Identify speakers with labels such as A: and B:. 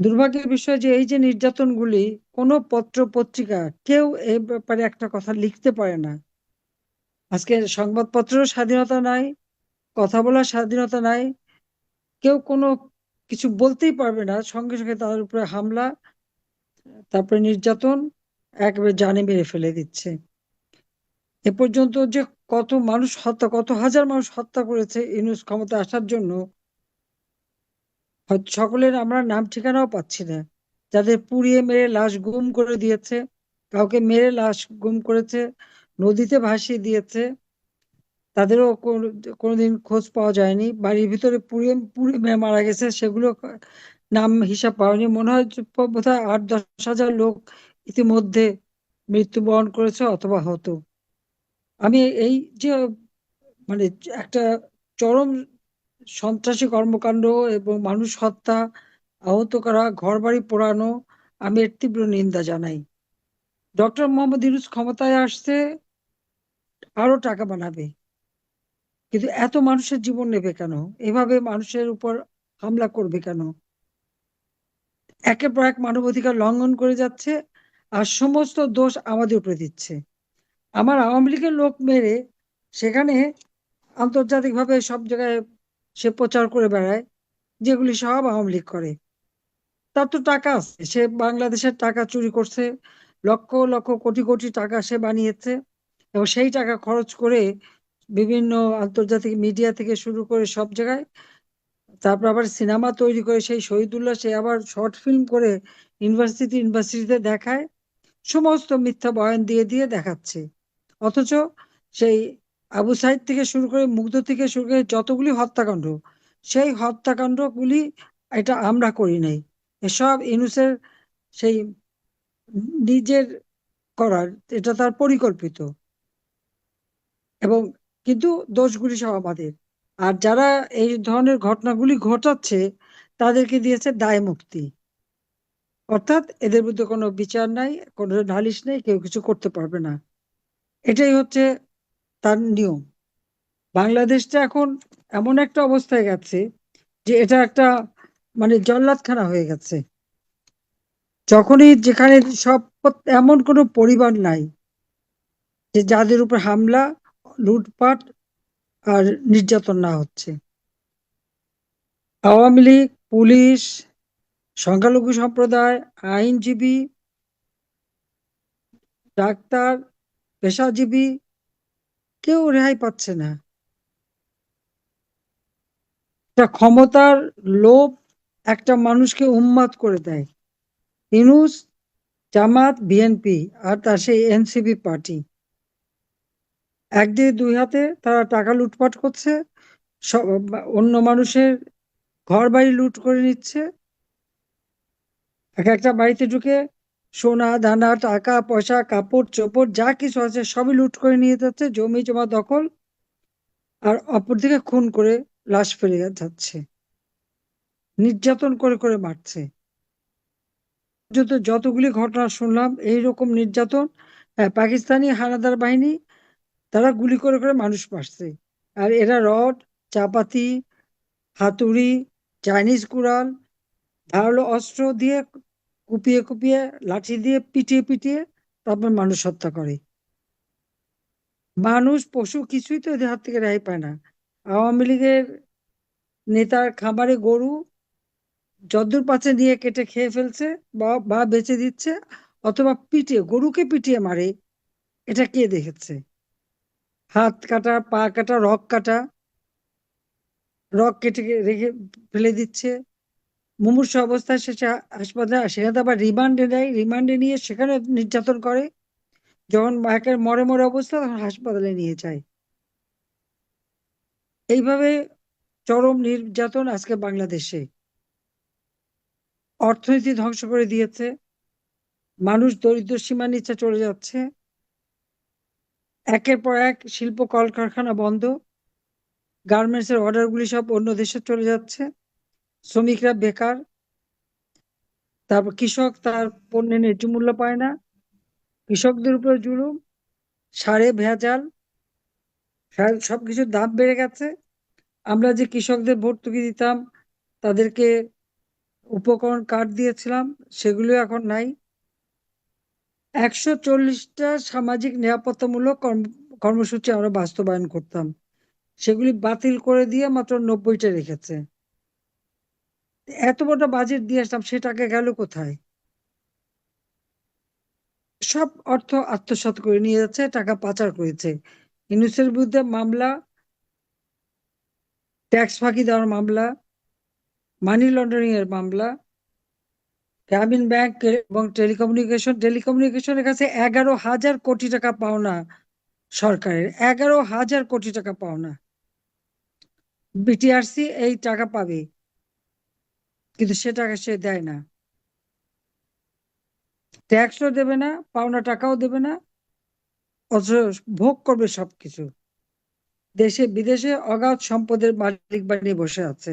A: দুর্ভাগ্যের বিষয় যে এই যে নির্যাতনগুলি, কোনো পত্র পত্রিকা কেউ এই ব্যাপারে একটা কথা লিখতে পারে না। আজকে সংবাদপত্রেরও স্বাধীনতা নাই, কথা বলার স্বাধীনতা নাই, কেউ কোনো কিছু বলতেই পারবে না। সঙ্গে সঙ্গে তাদের উপরে হামলা, তারপরে নির্যাতন, একেবারে জানে মেরে ফেলে দিচ্ছে। এ পর্যন্ত যে কত মানুষ হত্যা, কত হাজার মানুষ হত্যা করেছে ইউনুস ক্ষমতা আসার জন্য সকলের আমরা নাম ঠিকানাও পাচ্ছি না। যাদের পুড়িয়ে মেরে লাশ গুম করে দিয়েছে, কাউকে মেরে লাশ গুম করেছে, নদীতে ভাসিয়ে দিয়েছে, তাদেরও কোনোদিন খোঁজ পাওয়া যায়নি। বাড়ির ভিতরে পুড়িয়ে পুড়ে মারা গেছে, সেগুলো নাম হিসাব পাওয়ানি। মনে হয় বোধহয় আট, দশ হাজার লোক ইতিমধ্যে মৃত্যুবরণ করেছে অথবা হতো। আমি এই যে মানে একটা চরম সন্ত্রাসী কর্মকাণ্ড এবং মানুষ হত্যা আহত করা ঘর বাড়ি পোড়ানো, আমি এর তীব্র নিন্দা জানাই। ডক্টর মোহাম্মদ ইউনুস ক্ষমতায় আসছে আরও টাকা বানাবে। কিন্তু এত মানুষের জীবন নেবে কেন? এভাবে মানুষের উপর হামলা করবে কেন? একের পর এক মানবাধিকার লঙ্ঘন করে যাচ্ছে আর সমস্ত দোষ আমাদের উপরে দিচ্ছে। আমার আওয়ামী লীগের লোক মেরে সেখানে আন্তর্জাতিকভাবে সব জায়গায় সে প্রচার করে বেড়ায়, যেগুলি সব আওয়ামী লীগ করে। তার তো টাকা আছে, সে বাংলাদেশের টাকা চুরি করছে, লক্ষ লক্ষ কোটি কোটি টাকা সে বানিয়েছে, এবং সেই টাকা খরচ করে বিভিন্ন আন্তর্জাতিক মিডিয়া থেকে শুরু করে সব জায়গায়, তারপর আবার সিনেমা তৈরি করে সেই শহীদুল্লাহ, সে আবার শর্ট ফিল্ম করে ইউনিভার্সিটি ইউনিভার্সিটিতে দেখায়, সমস্ত মিথ্যা বয়ান দিয়ে দিয়ে দেখাচ্ছে। অথচ সেই আবু সাইদ থেকে শুরু করে মুগ্ধ থেকে শুরু করে যতগুলি হত্যাকাণ্ড, সেই হত্যাকাণ্ডগুলি এটা আমরা করি নাই। এসব ইনুসের সেই নিজের করার, এটা তার পরিকল্পিত। এবং কিন্তু দোষগুলি সব আমাদের। আর যারা এই ধরনের ঘটনাগুলি ঘটাচ্ছে, তাদেরকে দিয়েছে দায় মুক্তি। অর্থাৎ এদের মধ্যে কোনো বিচার নাই, কোনো নালিশ নেই, কেউ কিছু করতে পারবে না। এটাই হচ্ছে তার নিয়ম। বাংলাদেশটা এখন এমন একটা অবস্থায় গেছে যে এটা একটা মানে জল্লাদখানা হয়ে গেছে। যখনই যেখানে সব এমন কোনো পরিবার নাই যে যাদের উপর হামলা, লুটপাট আর নির্যাতন না হচ্ছে। আওয়ামী লীগ, পুলিশ, সংখ্যালঘু সম্প্রদায়, আইনজীবী, ডাক্তার, পেশাজীবী কেউ রেহাই পাচ্ছে না। ক্ষমতার লোভ একটা মানুষকে উন্মাদ করে দেয়। ইনুস, জামাত, বিএনপি আর তার সেই এনসিপি পার্টি। একদিকে দুই হাতে তারা টাকা লুটপাট করছে অন্য মানুষের ঘর বাড়ি লুট করে নিচ্ছে। এক একটা বাড়িতে ঢুকে সোনা, দানা, টাকা, পয়সা, কাপড়, চোপড়, যা কিছু আছে সবই লুট করে নিয়ে যাচ্ছে, জমি, জমা, দখল। আর অপরদিকে খুন করে লাশ ফেলে যাচ্ছে। নির্যাতন করে করে মারছে। যত, যতগুলি ঘটনা শুনলাম এই রকম নির্যাতন পাকিস্তানি হানাদার বাহিনী, তারা গুলি করে করে মানুষ মারছে। আর এরা রড, চাপাতি, হাতুড়ি, চাইনিজ কুড়াল, ধারালো অস্ত্র দিয়ে কুপিয়ে কুপিয়ে লাঠি দিয়ে পিটিয়ে পিটিয়ে তারপর মানুষ হত্যা করে। মানুষ, পশু কিছুই তো এদের হাত থেকে রেহাই পায় না। আওয়ামী লীগের নেতার খাবারে গরু যদ্দূর পাচ্ছে নিয়ে কেটে খেয়ে ফেলছে বা বেঁচে দিচ্ছে, অথবা পিটিয়ে, গরুকে পিটিয়ে মারে, এটা কে দেখেছে? হাত কাটা, পা কাটা, রক কাটা, রক কেটে রেখে ফেলে দিচ্ছে। মুমূর্ষ অবস্থায় সে হাসপাতালে সেখানে আবার রিমান্ডে নেয়। রিমান্ডে নিয়ে সেখানে নির্যাতন করে। যখন একের মরে মরে অবস্থা, তখন হাসপাতালে নিয়ে যায়। এইভাবে চরম নির্যাতন আজকে বাংলাদেশে। অর্থনীতি ধ্বংস করে দিয়েছে। মানুষ দরিদ্র সীমা নিচে চলে যাচ্ছে। একের পর এক শিল্প কলকারখানা বন্ধ। গার্মেন্টসের অর্ডারগুলি সব অন্য দেশে চলে যাচ্ছে। শ্রমিকরা বেকার, তারপর কৃষক তার পণ্যের ন্যায্য মূল্য পায় না, কৃষকদের উপর জুলুম, সারে ভেজাল সবকিছুর দাম বেড়ে গেছে। আমরা যে কৃষকদের ভর্তুকি দিতাম, তাদেরকে উপকরণ কার্ড দিয়েছিলাম, সেগুলো এখন নাই। একশো চল্লিশটা সামাজিক নিরাপত্তামূলক কর্ম- কর্মসূচি আমরা বাস্তবায়ন করতাম। সেগুলি বাতিল করে দিয়ে মাত্র নব্বইটা রেখেছে। এত বড় বাজেট দিয়ে আসলাম সে টাকা গেল কোথায়? সব অর্থ আত্মসাৎ করে নিয়ে যাচ্ছে, টাকা পাচার করেছে। ইউনুসের বিরুদ্ধে মামলা, ট্যাক্স ফাঁকি দেওয়ার মামলা মানি লন্ডারিং এর মামলা, গ্রামীণ ব্যাংক এবং টেলিকমিউনিকেশন, টেলিকমিউনিকেশনের কাছে এগারো হাজার কোটি টাকা পাওনা সরকারের, এগারো হাজার কোটি টাকা পাওনা। বিটিআরসি এই টাকা পাবে। কিন্তু সে টাকা সে দেয় না। ট্যাক্সও দেবে না, পাওনা টাকাও দেবে না, অথচ ভোগ করবে সবকিছু। দেশে বিদেশে অগাধ সম্পদের মালিক বানিয়ে বসে আছে।